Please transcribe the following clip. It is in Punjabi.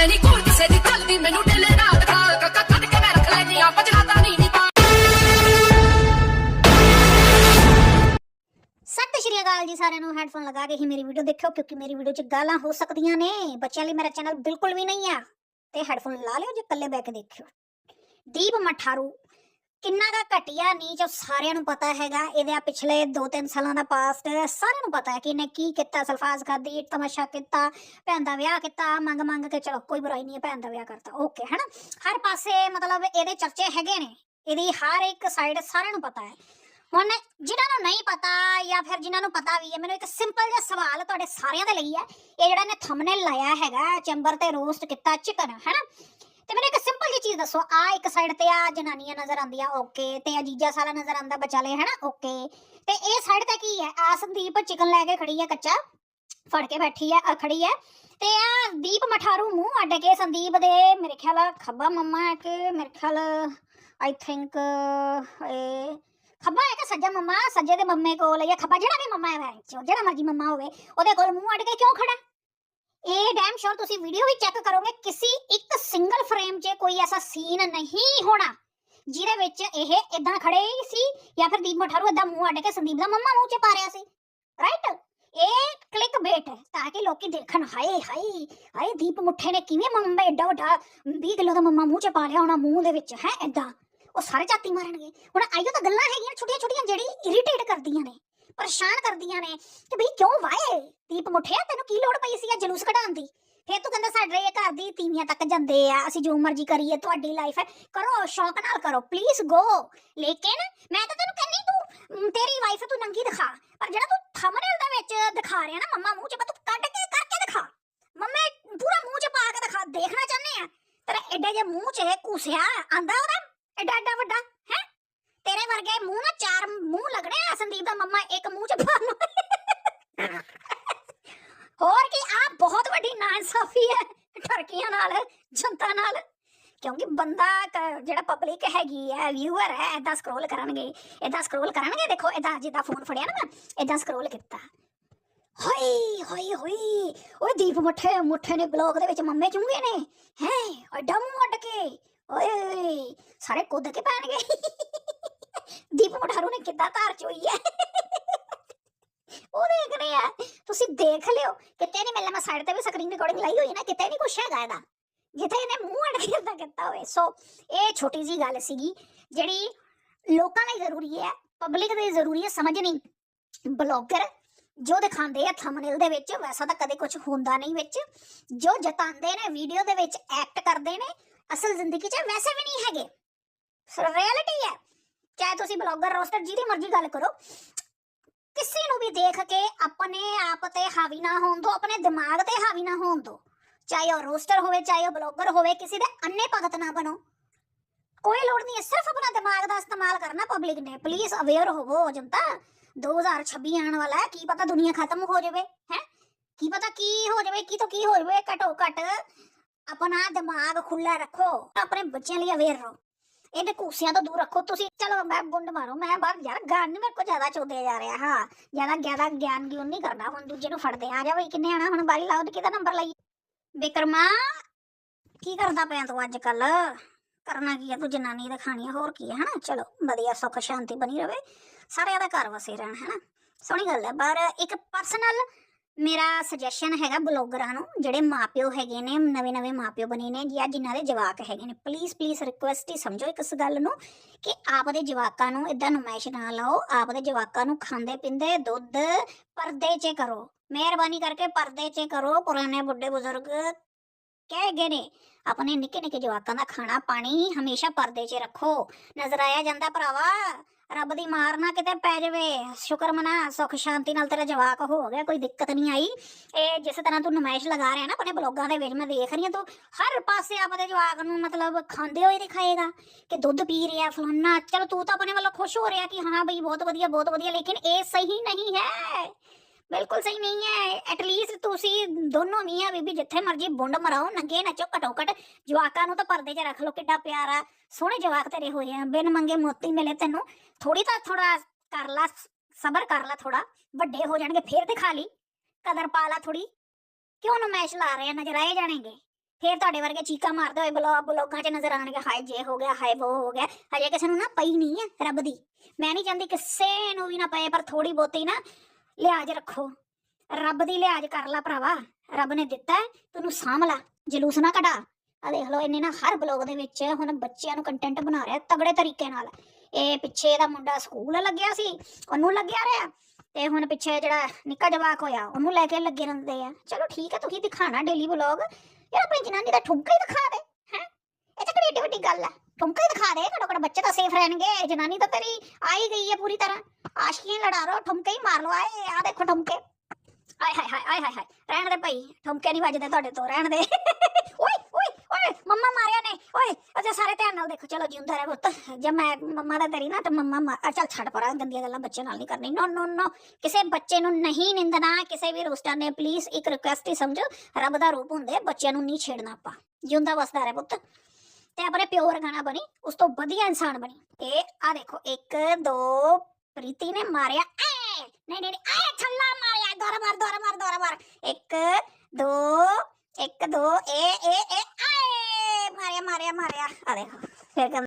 ਮੈਂ ਨਹੀਂ ਕੋਲ ਕਿਸੇ ਦੀ ਚੱਲਦੀ ਮੈਨੂੰ ਢਿੱਲੇ ਰਾਤ ਖਾ ਕੱਕਾ ਕੇ ਮੈਂ ਰੱਖ ਲੈਨੀ ਆ ਪਜਲਾਤਾ ਨਹੀਂ ਨਹੀਂ ਪਾ ਸਤਿ ਸ਼੍ਰੀ ਅਕਾਲ ਜੀ ਸਾਰਿਆਂ ਨੂੰ ਹੈੱਡਫੋਨ ਲਗਾ ਕੇ ਹੀ ਮੇਰੀ ਵੀਡੀਓ ਦੇਖਿਓ, ਕਿਉਂਕਿ ਮੇਰੀ ਵੀਡੀਓ 'ਚ ਗਾਲਾਂ ਹੋ ਸਕਦੀਆਂ ਨੇ, ਬੱਚਿਆਂ ਲਈ ਮੇਰਾ ਚੈਨਲ ਬਿਲਕੁਲ ਵੀ ਨਹੀਂ ਆ। ਤੇ ਹੈੱਡਫੋਨ ਲਾ ਲਿਓ ਜੇ ਇਕੱਲੇ ਬੈ ਕੇ ਦੇਖਿਓ। ਦੀਪ ਮਠਾਰੂ ਕਿੰਨਾ ਦਾ ਘਟਿਆ ਨੀਚ ਸਾਰਿਆਂ ਨੂੰ ਪਤਾ ਹੈਗਾ, ਇਹਦੇ ਆ ਪਿਛਲੇ 2-3 ਸਾਲਾਂ ਦਾ ਪਾਸਟ ਸਾਰਿਆਂ ਨੂੰ ਪਤਾ ਹੈ ਕਿ ਇਹਨੇ ਕੀ ਕੀਤਾ, ਸਲਫਾਜ਼ ਖਾਦੀ ਤਮਾਸ਼ਾ ਕੀਤਾ, ਭੈਣ ਦਾ ਵਿਆਹ ਕੀਤਾ, ਮੰਗ ਮੰਗ ਕੇ ਚਲੋ ਕੋਈ ਬੁਰਾਈ ਨਹੀਂ ਹੈ, ਭੈਣ ਦਾ ਵਿਆਹ ਕਰਤਾ ਓਕੇ ਹਨਾ? ਹਰ ਪਾਸੇ ਮਤਲਬ ਇਹਦੇ ਚਰਚੇ ਹੈਗੇ ਨੇ, ਇਹਦੀ ਹਰ ਇੱਕ ਸਾਈਡ ਸਾਰਿਆਂ ਨੂੰ ਪਤਾ ਹੈ। ਹੁਣ ਜਿਨ੍ਹਾਂ ਨੂੰ ਨਹੀਂ ਪਤਾ ਜਾਂ ਫਿਰ ਜਿਨ੍ਹਾਂ ਨੂੰ ਪਤਾ ਵੀ ਹੈ, ਮੈਨੂੰ ਇੱਕ ਸਿੰਪਲ ਜਿਹਾ ਸਵਾਲ ਤੁਹਾਡੇ ਸਾਰਿਆਂ ਦੇ ਲਈ ਹੈ। ਇਹ ਜਿਹੜਾ ਨੇ ਥੰਬਨੇਲ ਲਾਇਆ ਹੈਗਾ, ਚੈਂਬਰ ਤੇ ਰੋਸਟ ਕੀਤਾ ਚਿਕਨ, ਹੈਨਾ? ਤੇ ਮੈਨੂੰ ਇੱਕ ਸਿੰਪਲ ਜਿਹੀ ਚੀਜ਼ ਦੱਸੋ। ਆ ਇੱਕ ਸਾਈਡ ਤੇ ਆ ਜਨਾਨੀਆਂ ਨਜ਼ਰ ਆਉਂਦੀਆਂ ਓਕੇ ਤੇ ਆ ਸਾਲਾ ਨਜ਼ਰ ਆਉਂਦਾ, ਬਚਾਲੇ, ਹੈਨਾ? ਓਕੇ ਤੇ ਇਹ ਸਾਈਡ ਤੇ ਕੀ ਹੈ? ਆ ਸੰਦੀਪ ਚਿਕਨ ਲੈ ਕੇ ਖੜੀ ਹੈ ਕੱਚਾ, ਫੜ ਕੇ ਬੈਠੀ ਹੈ ਖੜੀ ਹੈ, ਤੇ ਆ ਦੀਪ ਮਠਾਰੂ ਮੂੰਹ ਅੱਡ ਕੇ ਸੰਦੀਪ ਦੇ, ਮੇਰੇ ਖਿਆਲ ਖੱਬਾ ਮੰਮਾ ਹੈ ਕਿ ਮੇਰੇ ਖਿਆਲ ਆਈ ਥਿੰਕ ਇਹ ਖੱਬਾ ਹੈ ਕਿ ਸੱਜਾ ਮੰਮਾ? ਸੱਜੇ ਦੇ ਮੰਮੇ ਕੋਲ ਜਾਂ ਖੱਬਾ, ਜਿਹੜਾ ਵੀ ਮੰਮਾ ਹੈ ਜਿਹੜਾ ਮਰਜ਼ੀ ਮੰਮਾ ਹੋਵੇ, ਉਹਦੇ ਕੋਲ ਮੂੰਹ ਅੱਡ ਕੇ ਕਿਉਂ ਖੜਾ? ਇਹ ਡੈਮ ਸ਼ੋਰ ਤੁਸੀਂ ਵੀਡੀਓ ਵੀ ਚੈੱਕ ਕਰੋਗੇ, ਕਿਸੇ ਇੱਕ ਸਿੰਗਲ ਫਰੇਮ 'ਚ ਕੋਈ ਐਸਾ ਸੀਨ ਨਹੀਂ ਹੋਣਾ, ਜਿਹਦੇ ਵਿੱਚ ਇਹ ਇਦਾਂ ਖੜੇ ਸੀ ਜਾਂ ਫਿਰ ਦੀਪ ਮਠਾਰੂ ਇਦਾਂ ਮੂੰਹ ਅੱਡ ਕੇ ਸੰਦੀਪ ਦਾ ਮੰਮਾ ਮੂੰਹ 'ਚ ਪਾ ਰਿਹਾ ਸੀ ਰਾਈਟ ਇਹ ਕਲਿੱਕ ਬੇਟ ਹੈ, ਤਾਂ ਕਿ ਲੋਕੀ ਦੇਖਣ, ਹਾਏ ਹਾਏ ਹਾਏ, ਦੀਪ ਮੁੱਠੇ ਨੇ ਕਿਵੇਂ ਮੰਮਾ ਏਡਾ ਵੱਡਾ 20 ਕਿਲੋ ਦਾ ਮੰਮਾ ਮੂੰਹ 'ਚ ਪਾ ਲਿਆ ਹੋਣਾ, ਮੂੰਹ ਦੇ ਵਿੱਚ, ਹੈ ਇਦਾਂ ਉਹ ਸਾਰੇ ਝਾਤੀ ਮਾਰਨਗੇ। ਹੁਣ ਆਈਓ ਤਾਂ ਗੱਲਾਂ ਹੈਗੀਆਂ ਛੋਟੀਆਂ ਛੋਟੀਆਂ ਜਿਹੜੀ ਇਰੀਟੇਟ ਕਰਦੀਆਂ ਨੇ। ਪਰੇਸ਼ਾਨ ਕਰਦੀਆਂ ਨੇ ਕਿ ਬਈ ਕਿਉਂ ਵਾਏ? ਦੀਪ ਮੁੱਠਿਆ, ਤੈਨੂੰ ਕੀ ਲੋੜ ਪਈ ਸੀ ਆ ਜਲੂਸ ਕਢਾਉਣ ਦੀ? ਫੇਰ ਤੂੰ ਕਹਿੰਦਾ ਸਾਡੇ ਘਰ ਦੀ ਤੀਵੀਆਂ ਤੱਕ ਜਾਂਦੇ ਆ, ਅਸੀਂ ਜੋ ਮਰਜ਼ੀ ਕਰੀਏ, ਤੁਹਾਡੀ ਲਾਈਫ ਹੈ। ਕਰੋ, ਸ਼ੌਕ ਨਾਲ ਕਰੋ ਪਲੀਜ਼ ਗੋ ਲੇਕਿਨ ਮੈਂ ਤਾਂ ਤੈਨੂੰ ਕਹਿੰਨੀ ਤੂੰ ਤੇਰੀ ਵਾਈਫ ਤੂੰ ਨੰਗੀ ਦਿਖਾ। ਪਰ ਜਿਹੜਾ ਤੂੰ ਥੰਬਨੇਲ ਦੇ ਵਿੱਚ ਦਿਖਾ ਰਿਹਾ ਨਾ ਮੰਮਾ ਮੂੰਹ 'ਚ ਤੂੰ ਕੱਢ ਕੇ ਕਰਕੇ ਦਿਖਾ। ਮੰਮਾ, ਪੂਰਾ ਮੂੰਹ 'ਚ ਪਾ ਕੇ ਦਿਖਾ। ਦੇਖਣਾ ਚਾਹੁੰਦੇ ਆ? ਤੇਰਾ ਐਡਾ ਜਿਹਾ ਮੂੰਹ 'ਚ ਇਹ ਆਂਦਾ ਉਹਦਾ? ਐਡਾ ਐਡਾ ਵੱਡਾ? ਵਰਗੇ ਮੂੰਹ ਨਾ ਚਾਰ ਮੂੰਹ ਲੱਗਣੇ ਆ ਸੰਦੀਪ ਦਾ ਮੰਮਾ ਇੱਕ ਮੂੰਹ 'ਚ ਪਾ ਹੋਰ ਕੀ ਆ ਬਹੁਤ ਵੱਡੀ ਨਾਇਨਸਾਫੀ ਹੈ ਠਰਕੀਆਂ ਨਾਲ, ਜਨਤਾ ਨਾਲ। ਕਿਉਂਕਿ ਬੰਦਾ ਜਿਹੜਾ ਪਬਲਿਕ ਹੈਗੀ ਹੈ ਵਿਊਅਰ ਹੈ ਇਦਾਂ ਸਕਰੋਲ ਕਰਨਗੇ ਇਦਾਂ ਸਕਰੋਲ ਕਰਨਗੇ, ਦੇਖੋ ਇਦਾਂ ਜਿੱਦਾਂ ਫੋਨ ਫੜਿਆ ਨਾ ਮੈਂ ਇਦਾਂ ਸਕਰੋਲ ਕੀਤਾ। ਹਾਏ ਹਾਏ ਹਾਏ ਓਏ ਦੀਪ ਮੁੱਠੇ ਮੁੱਠੇ ਨੇ ਬਲੌਗ ਦੇ ਵਿੱਚ ਮੰਮੇ ਚੁੰਗੇ ਨੇ, ਹੈ ਐਡਾ ਮੂੰਹ ਅੱਡ ਕੇ, ਓਏ, ਸਾਰੇ ਕੁੱਦ ਕੇ ਪੈਣਗੇ। ਦੀਪ ਮਠਾਰੂ ਨੇ ਕਿੱਦਾਂ ਧਾਰ ਚੋਈ ਹੈ? ਉਹ ਦੇਖ ਰਹੇ ਆ। ਤੁਸੀਂ ਦੇਖ ਲਿਓ। ਕਿਤੇ ਨਹੀਂ ਮਿਲਣਾ, ਮੈਂ ਸਾਈਡ ਤੇ ਵੀ ਸਕਰੀਨ ਰਿਕਾਰਡਿੰਗ ਲਾਈ ਹੋਈ ਹੈ ਨਾ, ਕਿਤੇ ਨਹੀਂ ਕੁਛ ਹੈਗਾ ਇਹਦਾ। ਜਿੱਥੇ ਇਹਨੇ ਮੂੰਹ ਅੜ ਕੇ ਏਦਾਂ ਕੀਤਾ ਹੋਵੇ। ਸੋ ਇਹ ਛੋਟੀ ਜੀ ਗੱਲ ਸੀਗੀ, ਜਿਹੜੀ ਲੋਕਾਂ ਲਈ ਜ਼ਰੂਰੀ ਹੈ ਪਬਲਿਕ ਲਈ ਜ਼ਰੂਰੀ ਹੈ ਸਮਝਣੀ ਬਲੌਗਰ ਜੋ ਦਿਖਾਉਂਦੇ ਆ ਥੰਬਨੇਲ ਦੇ ਵਿੱਚ, ਵੈਸਾ ਤਾਂ ਕਦੇ ਕੁਝ ਹੁੰਦਾ ਨਹੀਂ ਵਿੱਚ। ਜੋ ਜਤਾਉਂਦੇ ਨੇ ਵੀਡੀਓ ਦੇ ਵਿੱਚ ਐਕਟ ਕਰਦੇ ਨੇ, ਅਸਲ ਜ਼ਿੰਦਗੀ 'ਚ ਵੈਸੇ ਵੀ ਨਹੀਂ ਹੈਗੇ। ਸੋ ਰਿਐਲਿਟੀ ਹੈ। ਚਾਹੇ ਤੁਸੀਂ ਬਲੌਗਰ ਰੋਸਟਰ ਜਿਹਦੀ ਮਰਜ਼ੀ ਗੱਲ ਕਰੋ, ਕਿਸੇ ਨੂੰ ਵੀ ਦੇਖ ਕੇ ਆਪਣੇ ਆਪ ਤੇ ਹਾਵੀ ਨਾ ਹੋਣ ਦੋ, ਆਪਣੇ ਦਿਮਾਗ ਤੇ ਹਾਵੀ ਨਾ ਹੋਣ ਦੋ। ਚਾਹੇ ਉਹ ਰੋਸਟਰ ਹੋਵੇ, ਚਾਹੇ ਉਹ ਬਲੌਗਰ ਹੋਵੇ, ਕਿਸੇ ਦੇ ਅੰਨੇ ਭਗਤ ਨਾ ਬਣੋ। ਕੋਈ ਲੋੜ ਨਹੀਂ ਹੈ, ਸਿਰਫ ਆਪਣਾ ਦਿਮਾਗ ਦਾ ਇਸਤੇਮਾਲ ਕਰਨਾ ਪਬਲਿਕ ਨੇ। ਪਲੀਜ਼ ਅਵੇਅਰ ਹੋਵੋ ਜਨਤਾ 2026 ਆਉਣ ਵਾਲਾ ਹੈ, ਕੀ ਪਤਾ ਦੁਨੀਆ ਖਤਮ ਹੋ ਜਾਵੇ, ਹੈ? ਕੀ ਪਤਾ ਕੀ ਹੋ ਜਾਵੇ, ਕੀ ਤੋਂ ਕੀ ਹੋ ਜਾਵੇ, ਘਟੋ ਘਟ ਆਪਣਾ ਦਿਮਾਗ ਖੁੱਲਾ ਰੱਖੋ, ਆਪਣੇ ਬੱਚਿਆਂ ਲਈ ਅਵੇਅਰ ਰਹੋ। ਇਹਦੇ ਕੂਸਿਆਂ ਤੋਂ ਦੂਰ ਰੱਖੋ। ਤੁਸੀਂ ਚਲੋ ਮੈਂ ਗੁੰਡ ਮਾਰੋ। ਮੈਂ ਬਾਹਰ ਯਾਰ ਗਾਨ ਮੇਰੇ ਕੋ ਜ਼ਿਆਦਾ ਚੋਦੇ ਜਾ ਰਿਹਾ, ਹਾਂ। ਜ਼ਿਆਦਾ ਜ਼ਿਆਦਾ ਗਿਆਨ ਗਿਉਨ ਨਹੀਂ ਕਰਨਾ। ਹੁਣ ਦੂਜੇ ਨੂੰ ਫੜਦੇ ਆ। ਜਾ ਬਈ, ਕਿੰਨੇ ਆਣਾ ਹੁਣ ਬਾਰੀ ਲਾਓ ਤੇ ਕਿਹਦਾ ਨੰਬਰ ਲਈ ਬਿਕਰਮਾ, ਕੀ ਕਰਦਾ ਪਿਆ ਤੂੰ ਅੱਜ ਕੱਲ ਕਰਨਾ ਕੀ ਆ? ਤੂੰ ਜਨਾਨੀ ਦਿਖਾਣੀ ਆ, ਹੋਰ ਕੀ ਹੈ ਹਨਾ? ਚਲੋ, ਵਧੀਆ, ਸੁੱਖ, ਸ਼ਾਂਤੀ ਬਣੀ ਰਵੇ। ਸਾਰਿਆਂ ਦਾ ਘਰ ਵਸੇ ਰਹਿਣ, ਹਨਾ? ਸੋਹਣੀ ਗੱਲ ਹੈ ਪਰ ਇੱਕ ਪਰਸਨਲ ਮੇਰਾ ਸੁਜੈਸ਼ਨ ਹੈਗਾ ਬਲੌਗਰਾਂ ਨੂੰ, ਜਿਹੜੇ ਮਾਪਿਓ ਹੈਗੇ ਨੇ ਨਵੇਂ ਨਵੇਂ ਮਾਪਿਓ ਬਣੇ ਨੇ, ਜਾਂ ਜਿਨ੍ਹਾਂ ਦੇ ਜਵਾਕ ਹੈਗੇ ਨੇ ਪਲੀਜ਼ ਪਲੀਜ਼ ਰਿਕੁਐਸਟ ਹੀ ਸਮਝੋ ਇਸ ਗੱਲ ਨੂੰ, ਕਿ ਆਪ ਜਵਾਕਾਂ ਨੂੰ ਇਦਾਂ ਨੁਮਾਇਸ਼ ਨਾ ਲਾਓ ਆਪ ਜਵਾਕਾਂ ਨੂੰ ਖਾਂਦੇ ਪਿੰਦੇ ਦੁੱਧ ਪਰਦੇ 'ਚ ਕਰੋ, ਮਿਹਰਬਾਨੀ ਕਰਕੇ ਪਰਦੇ 'ਚ ਕਰੋ, ਪੁਰਾਣੇ ਬੁੱਢੇ ਬਜ਼ੁਰਗ ਕਹਿ ਗਏ ਨੇ, ਆਪਣੇ ਨਿੱਕੇ ਨਿੱਕੇ ਜਵਾਕਾਂ ਦਾ ਖਾਣਾ ਪਾਣੀ ਹਮੇਸ਼ਾ ਪਰਦੇ 'ਚ ਰੱਖੋ, ਨਜ਼ਰ ਆਇਆ ਜਾਂਦਾ ਭਰਾਵਾ ਰੱਬ ਦੀ ਮਾਰ ਨਾ ਕਿਤੇ ਪੈ ਜਾਵੇ। ਸ਼ੁਕਰ ਮਨਾ, ਸੁੱਖ ਸ਼ਾਂਤੀ ਨਾਲ ਤੇਰਾ ਜਵਾਕ ਹੋ ਗਿਆ, ਕੋਈ ਦਿੱਕਤ ਨਹੀਂ ਆਈ। ਇਹ ਜਿਸ ਤਰ੍ਹਾਂ ਤੂੰ ਨਮਾਇਸ਼ ਲਗਾ ਰਿਹਾ ਨਾ ਆਪਣੇ ਬਲੌਗਾਂ ਦੇ ਵਿੱਚ, ਮੈਂ ਦੇਖ ਰਹੀ ਹਾਂ, ਤੂੰ ਹਰ ਪਾਸੇ ਆਪਦੇ ਜਵਾਕ ਨੂੰ ਮਤਲਬ ਖਾਂਦੇ ਹੋਏ ਦਿਖਾਏਗਾ ਕਿ ਦੁੱਧ ਪੀ ਰਿਹਾ ਫਲਾਨਾ। ਚਲ ਤੂੰ ਤਾਂ ਆਪਣੇ ਵੱਲੋਂ ਖੁਸ਼ ਹੋ ਰਿਹਾ ਕਿ ਹਾਂ ਬਈ ਬਹੁਤ ਵਧੀਆ ਬਹੁਤ ਵਧੀਆ, ਲੇਕਿਨ ਇਹ ਸਹੀ ਨਹੀਂ ਹੈ। ਬਿਲਕੁਲ ਸਹੀ ਨਹੀਂ ਹੈ। ਐਟਲੀਸਟ ਤੁਸੀਂ ਦੋਨੋਂ ਮੀਆਂ ਬੀਬੀ ਜਿੱਥੇ ਮਰਜ਼ੀ ਬੁੰਡ ਮਰਾਓ, ਨੰਗੇ ਨੱਚੋ ਘਟੋ ਘਟ ਜਵਾਕਾਂ ਨੂੰ ਤਾਂ ਪਰਦੇ 'ਚ ਰੱਖ ਲਓ, ਕਿੱਡਾ ਪਿਆਰਾ, ਸੋਹਣੇ ਜਵਾਕ ਤੇਰੇ ਹੋਏ ਆ। ਬਿਨ ਮੰਗੇ ਮੋਤੀ ਮਿਲੇ ਤੈਨੂੰ। ਥੋੜੀ ਤਾਂ ਥੋੜਾ ਕਰ ਲਾ, ਸਬਰ ਕਰ ਲਾ ਥੋੜਾ ਵੱਡੇ ਹੋ ਜਾਣਗੇ ਫੇਰ ਦਿਖਾ ਲਈ। ਕਦਰ ਪਾ ਲਾ ਥੋੜੀ ਕਿਉਂ ਨਮਾਇਸ਼ ਲਾ ਰਹੇ ਆ? ਨਜ਼ਰ ਆਏ ਜਾਣਗੇ। ਫੇਰ ਤੁਹਾਡੇ ਵਰਗੇ ਚੀਕਾ ਮਾਰਦੇ ਹੋਏ ਬਲੌਗ ਬਲੌਗਾਂ 'ਚ ਨਜ਼ਰ ਆਣਗੇ ਹਾਏ, ਜੇ ਹੋ ਗਿਆ, ਹਾਏ ਉਹ ਹੋ ਗਿਆ। ਹਜੇ ਕਿਸੇ ਨੂੰ ਨਾ ਪਈ ਨਹੀਂ ਹੈ ਰੱਬ ਦੀ। ਮੈਂ ਨਹੀਂ ਚਾਹੁੰਦੀ ਕਿਸੇ ਨੂੰ ਵੀ ਨਾ ਪਏ, ਪਰ ਥੋੜੀ ਬਹੁਤੀ ਨਾ ਲਿਹਾਜ਼ ਰੱਖੋ। ਰੱਬ ਦੀ ਲਿਹਾਜ਼ ਕਰ ਲੈ ਭਰਾਵਾ। ਰੱਬ ਨੇ ਦਿੱਤਾ ਤੈਨੂੰ ਸਾਂਭ ਲੈ। ਜਲੂਸ ਨਾ ਕਢਾ। ਆ ਦੇਖ ਲਓ, ਇਹਨੇ ਨਾ ਹਰ ਬਲੌਗ ਦੇ ਵਿੱਚ ਹੁਣ ਬੱਚਿਆਂ ਨੂੰ ਕੰਟੈਂਟ ਬਣਾ ਰਿਹਾ ਤਗੜੇ ਤਰੀਕੇ ਨਾਲ। ਇਹ ਪਿੱਛੇ ਦਾ ਮੁੰਡਾ ਸਕੂਲ ਲੱਗਿਆ ਸੀ, ਉਹਨੂੰ ਲੱਗਿਆ ਰਿਹਾ। ਤੇ ਹੁਣ ਪਿੱਛੇ ਜਿਹੜਾ ਨਿੱਕਾ ਜਵਾਕ ਹੋਇਆ, ਉਹਨੂੰ ਲੈ ਕੇ ਲੱਗੇ ਰਹਿੰਦੇ ਆ। ਚਲੋ ਠੀਕ ਹੈ ਤੁਸੀਂ ਦਿਖਾਣਾ ਡੇਲੀ ਵਲੌਗ ਯਾਰ ਆਪਣੀ ਜਨਾਨੀ ਦਾ ਠੁਮਕਾ ਹੀ ਦਿਖਾ ਦੇ, ਹੈ? ਇਹ ਤਾਂ ਕਿਹੜੀ ਵੱਡੀ ਗੱਲ ਹੈ ਠੁਮਕਾ ਹੀ ਦਿਖਾ ਦੇ ਘੱਟੋ ਘੱਟ ਬੱਚੇ ਤਾਂ ਸੇਫ ਰਹਿਣਗੇ ਜਨਾਨੀ ਤਾਂ ਤੇਰੀ ਆ ਹੀ ਗਈ ਹੈ ਪੂਰੀ ਤਰ੍ਹਾਂ ਆਸ਼ਕੀਆਂ ਲੜਾ ਰੋ ਠੁਮਕੇ ਹੀ ਮਾਰ ਲਓ ਆਏ ਆ ਆਏ ਹਾਏ ਹਾਏ ਆਏ ਹਾਏ ਹਾਏ ਰਹਿਣ ਦੇ ਭਾਈ ਠੁਮਕੇ ਨਹੀਂ ਵੱਜਦੇ ਤੁਹਾਡੇ ਤੋਂ ਰਹਿਣ ਦੇ ਓਏ ਓਏ ਓਏ ਮੰਮਾ ਮਾਰਿਆ ਨੇ ਓਏ ਅੱਛਾ ਸਾਰੇ ਧਿਆਨ ਨਾਲ ਦੇਖੋ ਚਲੋ ਜਿਉਂਦਾ ਰਹਿ ਪੁੱਤ ਜੇ ਮੈਂ ਮੰਮਾ ਦਾ ਤੇਰੀ ਨਾ ਤੇ ਮੰਮਾ ਚੱਲ ਛੱਡ ਪਰਾਂ ਗੰਦੀਆਂ ਗੱਲਾਂ ਬੱਚੇ ਨਾਲ ਨਹੀਂ ਕਰਨੀ ਨੋ ਨੋ ਨੋ ਕਿਸੇ ਬੱਚੇ ਨੂੰ ਨਹੀਂ ਨਿੰਦਣਾ ਕਿਸੇ ਵੀ ਰੋਸਟਰ ਨੇ ਪਲੀਜ਼ ਇੱਕ ਰਿਕੁਐਸਟ ਹੀ ਸਮਝੋ ਰੱਬ ਦਾ ਰੂਪ ਹੁੰਦੇ ਬੱਚਿਆਂ ਨੂੰ ਨਹੀਂ ਛੇੜਨਾ ਆਪਾਂ ਜਿਉਂਦਾ ਵਸਦਾ ਰਹਿ ਪੁੱਤ ਤੇ ਆਪਣੇ ਪਿਓ ਵਰਗਾ ਬਣੀ, ਉਸ ਤੋਂ ਵਧੀਆ ਇਨਸਾਨ ਬਣੀ। ਤੇ ਆ ਦੇਖੋ 1 2 ਪ੍ਰੀਤੀ ਨੇ ਮਾਰਿਆ, ਐ! ਨਹੀਂ ਨਹੀਂ ਐ ਛੱਲਾ ਮਾਰਿਆ ਦੋਰ ਮਾਰ ਦੋਰ ਮਾਰ ਦੋਰ ਮਾਰ। 1 2 1 2 ਏ ਏ ਏ ਆਏ ਮਾਰਿਆ ਮਾਰਿਆ ਮਾਰਿਆ। ਆ ਦੇਖੋ, ਫਿਰ ਕਹਿੰਦਾ